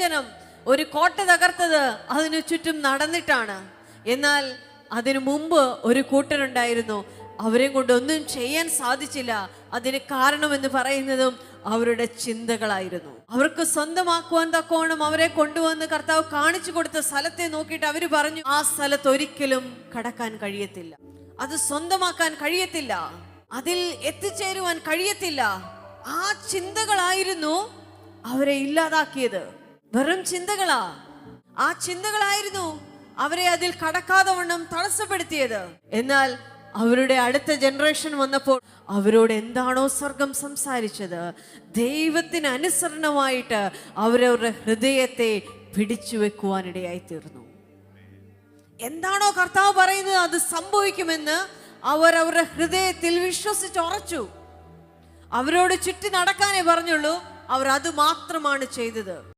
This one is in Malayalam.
ദൈവജനം ഒരു കോട്ട തകർത്തത് അതിനു ചുറ്റും നടന്നിട്ടാണ്. എന്നാൽ അതിനു മുമ്പ് ഒരു കൂട്ടരുണ്ടായിരുന്നു. അവരെ കൊണ്ട് ഒന്നും ചെയ്യാൻ സാധിച്ചില്ല. അതിന് കാരണമെന്ന് പറയുന്നതും അവരുടെ ചിന്തകളായിരുന്നു. അവർക്ക് സ്വന്തമാക്കുവാൻ തക്കോണം അവരെ കൊണ്ടുവന്ന് കർത്താവ് കാണിച്ചു കൊടുത്ത സ്ഥലത്തെ നോക്കിയിട്ട് അവർ പറഞ്ഞു ആ സ്ഥലത്ത് ഒരിക്കലും കടക്കാൻ കഴിയത്തില്ല. അത് സ്വന്തമാക്കാൻ കഴിയത്തില്ല. അതിൽ എത്തിച്ചേരുവാൻ കഴിയത്തില്ല. ആ ചിന്തകളായിരുന്നു അവരെ ഇല്ലാതാക്കിയത്. വെറും ചിന്തകളാ. ആ ചിന്തകളായിരുന്നു അവരെ അതിൽ കടക്കാതെ വണ്ണം തടസ്സപ്പെടുത്തിയത്. എന്നാൽ അവരുടെ അടുത്ത ജനറേഷൻ വന്നപ്പോൾ അവരോട് എന്താണോ സ്വർഗം സംസാരിച്ചത് ദൈവത്തിന് അനുസരണമായിട്ട് അവരവരുടെ ഹൃദയത്തെ പിടിച്ചു വെക്കുവാനിടയായി തീർന്നു. എന്താണോ കർത്താവ് പറയുന്നത് അത് സംഭവിക്കുമെന്ന് അവർ അവരുടെ ഹൃദയത്തിൽ വിശ്വസിച്ച് ഉറച്ചു. അവരോട് ചുറ്റി നടക്കാനേ പറഞ്ഞുള്ളൂ അവർ അത് മാത്രമാണ് ചെയ്തത്.